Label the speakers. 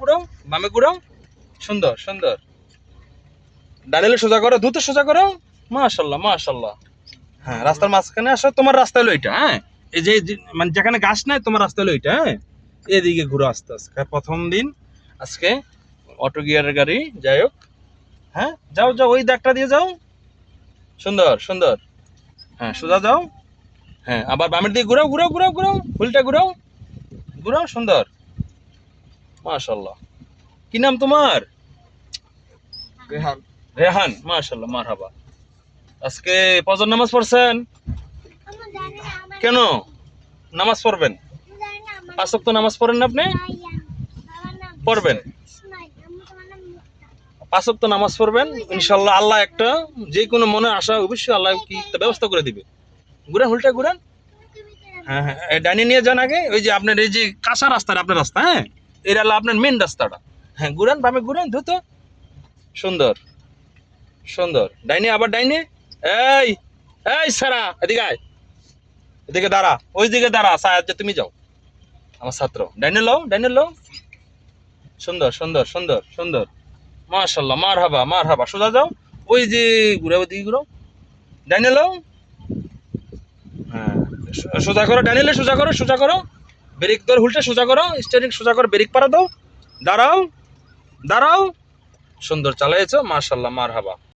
Speaker 1: ঘুরাও বামে ঘুরাও সুন্দর সুন্দর। ডানেলে সোজা করো, দ্রুত সোজা করো। মাশাল্লাহ মাশাল্লাহ। হ্যাঁ রাস্তার মাঝখানে আসো, তোমার রাস্তা হলো এটা হ্যাঁ? এই যে মানে যেখানে গাছ নাই, তোমার রাস্তা হলো এটা হ্যাঁ? এদিকে ঘুরো আস্তে আস্তে প্রথম দিন। আজকে অটো গিয়ারের গাড়ি, যাই হোক হ্যাঁ? যাও যাও, ওই দাগটা দিয়ে যাও। সুন্দর সুন্দর। হ্যাঁ সোজা যাও। হ্যাঁ আবার বামের দিকে ঘুরাও ঘুরাও ঘুরাও ঘুরাও। ফুলটা ঘুরাও। ঘুরাও, সুন্দর। মাশাল্লাহ কি নাম তোমার?
Speaker 2: রেহান।
Speaker 1: রেহান মাশাল্লাহ মারহাবা। আজকে ফজর নামাজ পড়ছেন? কেন? নামাজ পড়বেন? ওয়াক্ত নামাজ পড়েন না আপনি? পড়বেন। ওয়াক্ত নামাজ পড়বেন ইনশাল্লাহ আল্লাহ একটা যে কোনো মনে আশা অবশ্যই আল্লাহ কি ব্যবস্থা করে দিবে। ঘুরান উল্টা ঘুরান। হ্যাঁ হ্যাঁ ডাইনে নিয়ে যান আগে ওই যে আপনার এই যে কাঁচা রাস্তাটা আপনার রাস্তা হ্যাঁ? এটা হলো আপনার মেন রাস্তাটা। হ্যাঁ ঘুরান, বামে ঘুরান, দ্রুত। সুন্দর সুন্দর। ডাইনে, আবার ডাইনে। এই এই সারা, এদিকে আয়। এদিকে দাঁড়া ওই দিকে দাঁড়া। সায়াদ যে তুমি যাও। আমার ছাত্র। ডাইনে লও ডাইনে লও। সুন্দর সুন্দর সুন্দর সুন্দর। মাশাল্লাহ মার হাবা মার হাবা সোজা যাও। ওই যে ঘুরে ওই দিকে ঘুরো ডাইনে লও। হ্যাঁ সোজা করো, ডাইনে সোজা করো সোজা করো। ব্রেক ধরে উল্টে সোজা করো স্টিয়ারিং সোজা করো, ব্রেক পারা দাও। দাঁড়াও দাঁড়াও। সুন্দর চালাইছো মার্শাল্লাহ মার হাবা